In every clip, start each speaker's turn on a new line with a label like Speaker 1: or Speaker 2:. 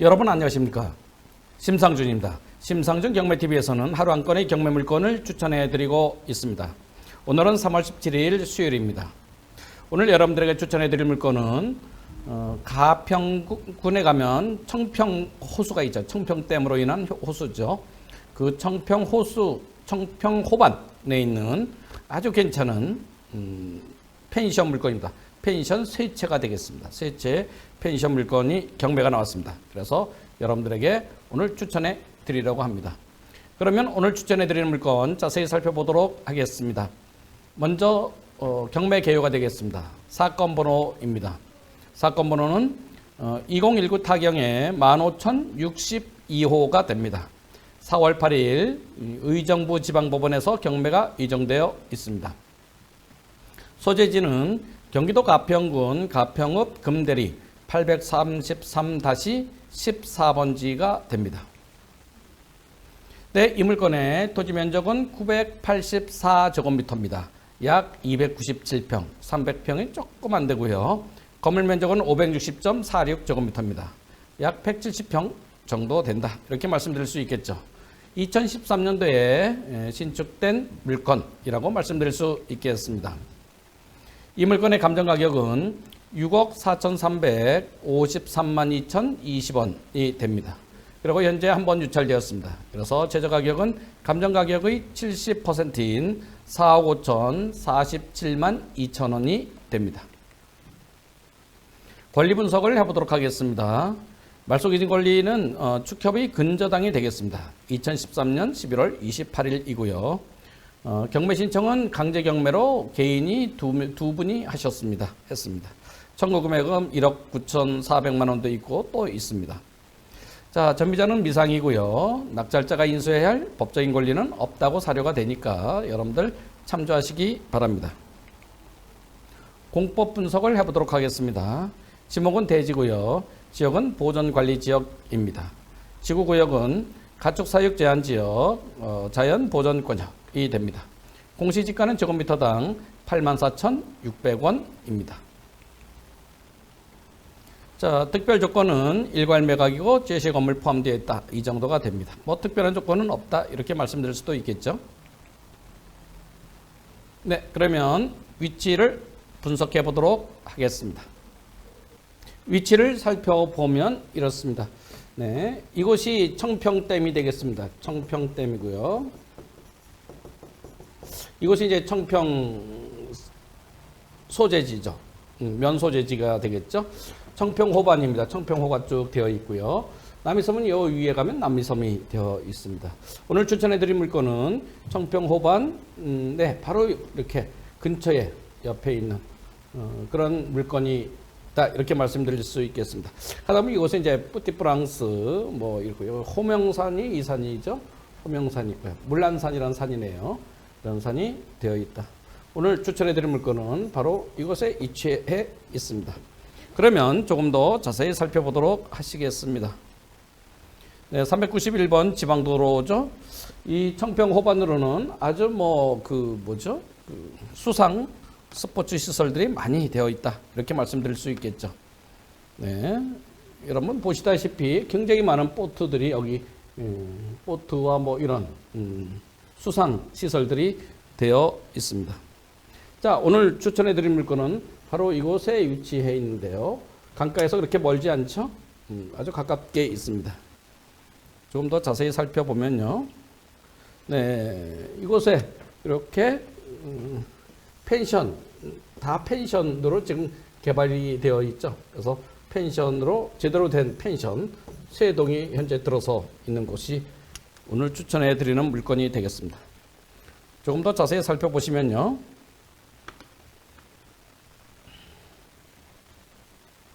Speaker 1: 여러분 안녕하십니까? 심상준입니다. 심상준 경매TV에서는 하루 한 건의 경매 물건을 추천해 드리고 있습니다. 오늘은 3월 17일 수요일입니다. 오늘 여러분들에게 추천해 드릴 물건은 어, 가평군에 가면 청평 호수가 있죠. 청평댐으로 인한 호수죠. 그 청평 호수, 청평 호반에 있는 아주 괜찮은 음, 펜션 물건입니다. 펜션 세 채가 되겠습니다. 세채 펜션 물건이 경매가 나왔습니다. 그래서 여러분들에게 오늘 추천해 드리려고 합니다. 그러면 오늘 추천해 드리는 물건 자세히 살펴보도록 하겠습니다. 먼저 어, 경매 개요가 되겠습니다. 사건 번호입니다. 사건 번호는 어, 2019 타경의 15,062호가 됩니다. 4월 8일 의정부 지방법원에서 경매가 예정되어 있습니다. 소재지는 경기도 가평군 가평읍 금대리 833-14번지가 됩니다. 네, 이 물건의 토지 면적은 984제곱미터입니다. 약 297평, 300평이 조금 안 되고요. 건물 면적은 560.46제곱미터입니다. 약 170평 정도 된다. 이렇게 말씀드릴 수 있겠죠. 2013년도에 신축된 물건이라고 말씀드릴 수 있겠습니다. 이 물건의 감정 가격은 6억 4,353만 2,020원이 됩니다. 그리고 현재 한 번 유찰되었습니다. 그래서 최저 가격은 감정 가격의 70%인 4억 5천 47만 2천 원이 됩니다. 권리 분석을 해보도록 하겠습니다. 말소기준 권리는 어, 축협의 근저당이 되겠습니다. 2013년 11월 28일이고요. 어, 경매 신청은 강제 경매로 개인이 두, 두 분이 하셨습니다. 했습니다. 청구 금액은 1억 9,400만 원도 있고 또 있습니다. 자, 전비자는 미상이고요. 낙찰자가 인수해야 할 법적인 권리는 없다고 사료가 되니까 여러분들 참조하시기 바랍니다. 공법 분석을 해보도록 하겠습니다. 지목은 대지고요. 지역은 보존관리지역입니다. 지구구역은 가축사육 제한지역, 어, 자연보존권역 이 됩니다. 공시지가는 제곱미터당 84,600원입니다. 자, 특별 조건은 일괄 매각이고 제시 건물 포함되어 있다. 이 정도가 됩니다. 뭐 특별한 조건은 없다. 이렇게 말씀드릴 수도 있겠죠. 네, 그러면 위치를 분석해 보도록 하겠습니다. 위치를 살펴보면 이렇습니다. 네, 이곳이 청평댐이 되겠습니다. 청평댐이고요. 이곳이 이제 청평 소재지죠. 음, 면 소재지가 되겠죠. 청평호반입니다. 청평호가 쭉 되어 있고요. 남이섬은 요 위에 가면 남미섬이 되어 있습니다. 오늘 추천해드린 물건은 청평호반, 음, 네, 바로 이렇게 근처에 옆에 있는 어, 그런 물건이 다 이렇게 말씀드릴 수 있겠습니다. 하다보면 이곳에 이제 뿌티프랑스 뭐 이렇고요. 호명산이 이 산이죠. 호명산이 있고요. 물란산이라는 산이네요. 이런 산이 되어 있다. 오늘 추천해드린 물건은 바로 이곳에 위치해 있습니다. 그러면 조금 더 자세히 살펴보도록 하시겠습니다. 네, 391번 지방도로죠. 이 청평 호반으로는 아주 뭐 그 뭐죠? 그 수상 스포츠 시설들이 많이 되어 있다. 이렇게 말씀드릴 수 있겠죠. 네. 여러분 보시다시피 굉장히 많은 보트들이 여기 음, 보트와 뭐 이런 음, 수상 시설들이 되어 있습니다. 자, 오늘 추천해 드릴 물건은 바로 이곳에 위치해 있는데요. 강가에서 그렇게 멀지 않죠? 음, 아주 가깝게 있습니다. 조금 더 자세히 살펴보면요. 네, 이곳에 이렇게 음, 펜션, 다 펜션으로 지금 개발이 되어 있죠. 그래서 펜션으로 제대로 된 펜션 세 동이 현재 들어서 있는 곳이 오늘 추천해 드리는 물건이 되겠습니다. 조금 더 자세히 살펴보시면요.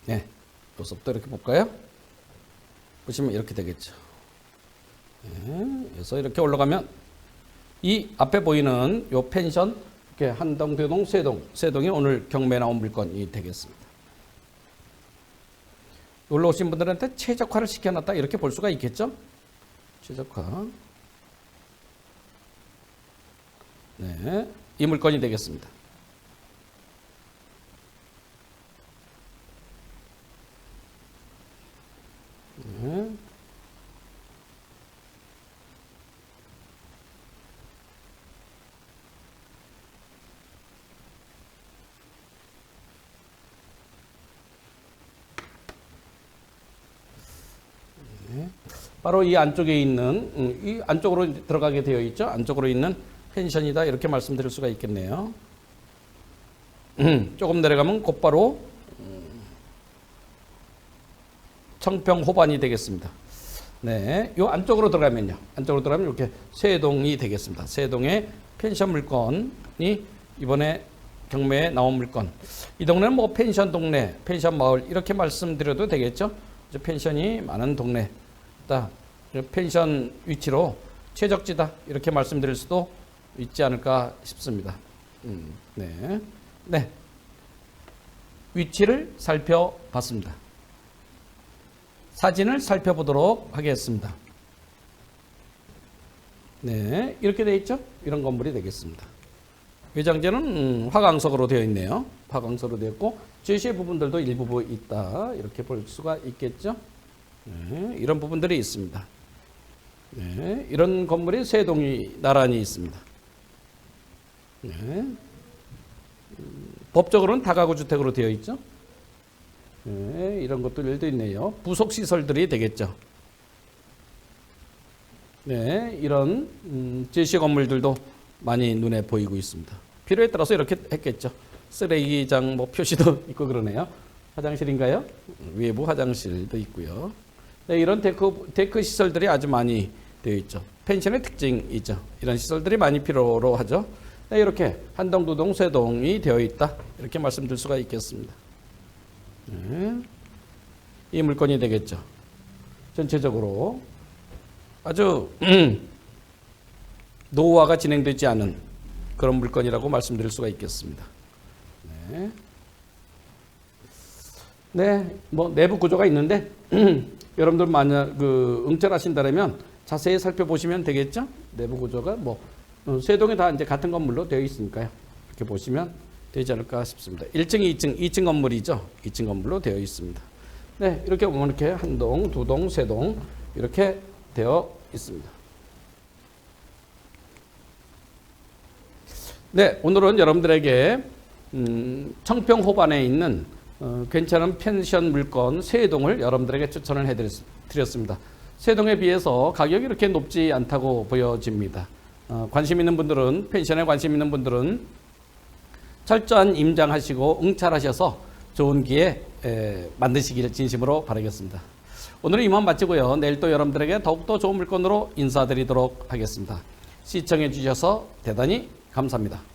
Speaker 1: 네, 여기서부터 이렇게 볼까요? 보시면 이렇게 되겠죠. 네, 그래서 이렇게 올라가면 이 앞에 보이는 요 펜션 이렇게 한 동, 두 동, 세 동, 세 동이 오늘 경매 나온 물건이 되겠습니다. 놀러 오신 분들한테 최적화를 시켜놨다 이렇게 볼 수가 있겠죠? 최적화. 네, 이 물건이 되겠습니다. 네. 바로 이 안쪽에 있는 음, 이 안쪽으로 들어가게 되어 있죠. 안쪽으로 있는 펜션이다 이렇게 말씀드릴 수가 있겠네요. 음, 조금 내려가면 곧바로 음, 청평 호반이 되겠습니다. 네, 요 안쪽으로 들어가면요. 안쪽으로 들어가면 이렇게 세동이 되겠습니다. 세동의 펜션 물건이 이번에 경매에 나온 물건. 이 동네는 뭐 펜션 동네, 펜션 마을 이렇게 말씀드려도 되겠죠. 펜션이 많은 동네다. 펜션 위치로 최적지다 이렇게 말씀드릴 수도 있지 않을까 싶습니다. 음, 네, 네. 위치를 살펴봤습니다. 사진을 살펴보도록 하겠습니다. 네, 이렇게 되어 있죠? 이런 건물이 되겠습니다. 외장재는 음, 화강석으로 되어 있네요. 화강석으로 되어 있고 제시의 부분들도 일부 있다. 이렇게 볼 수가 있겠죠? 네, 이런 부분들이 있습니다. 네, 이런 건물이 세 동이 나란히 있습니다. 네, 음, 법적으로는 다가구 주택으로 되어 있죠? 네, 이런 것들도 있네요. 부속 시설들이 되겠죠. 네, 이런 음, 제시 건물들도 많이 눈에 보이고 있습니다. 필요에 따라서 이렇게 했겠죠. 쓰레기장 뭐 표시도 있고 그러네요. 화장실인가요? 외부 화장실도 있고요. 네, 이런 데크, 데크 시설들이 아주 많이 되어 있죠. 펜션의 특징이죠. 이런 시설들이 많이 필요로 하죠. 네, 이렇게 한 동, 두 동, 세 동이 되어 있다. 이렇게 말씀드릴 수가 있겠습니다. 네, 이 물건이 되겠죠. 전체적으로 아주 음, 노후화가 진행되지 않은 그런 물건이라고 말씀드릴 수가 있겠습니다. 네. 네, 뭐 내부 구조가 있는데 여러분들 만약 그 응찰하신다면 자세히 살펴보시면 되겠죠. 내부 구조가 뭐 세 동이 다 이제 같은 건물로 되어 있으니까요. 이렇게 보시면 되지 않을까 싶습니다. 1층, 2층, 2층 건물이죠. 2층 건물로 되어 있습니다. 네, 이렇게 보면 이렇게 한 동, 두 동, 세 동 이렇게 되어 있습니다. 네, 오늘은 여러분들에게 음, 청평 호반에 있는 어, 괜찮은 펜션 물건 세 동을 여러분들에게 추천을 해드렸습니다. 세 동에 비해서 가격이 이렇게 높지 않다고 보여집니다. 어, 관심 있는 분들은 펜션에 관심 있는 분들은 철저한 임장하시고 응찰하셔서 좋은 기회 에, 만드시기를 진심으로 바라겠습니다. 오늘은 이만 마치고요. 내일 또 여러분들에게 더욱더 좋은 물건으로 인사드리도록 하겠습니다. 시청해 주셔서 대단히 감사합니다.